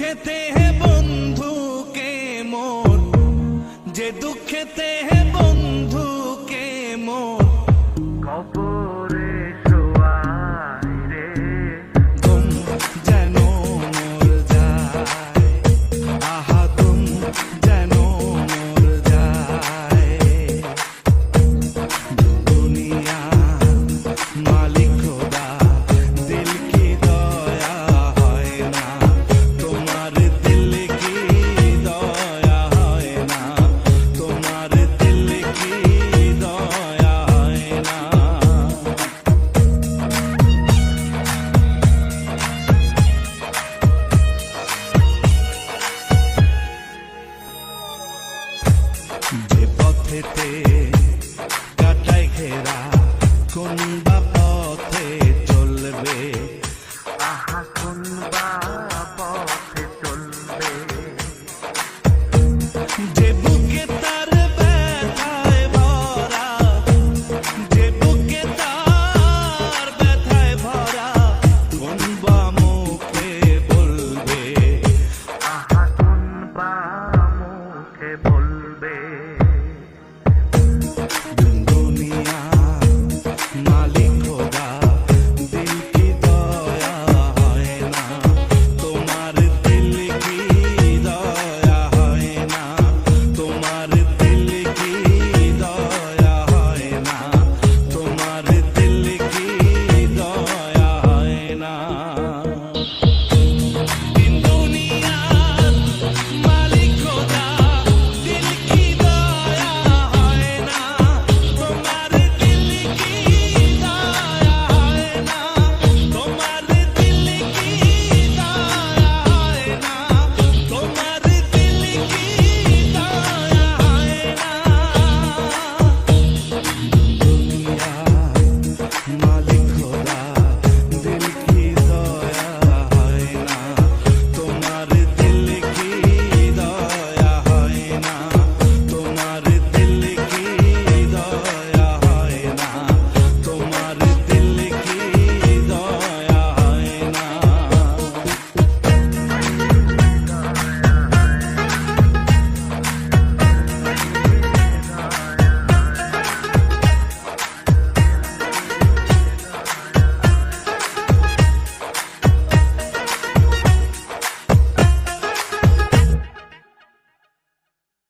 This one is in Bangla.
खेते हैं बंधु के मोर जे दुखते हैं পথেতে কাটায় ঘেরা কোন বাপা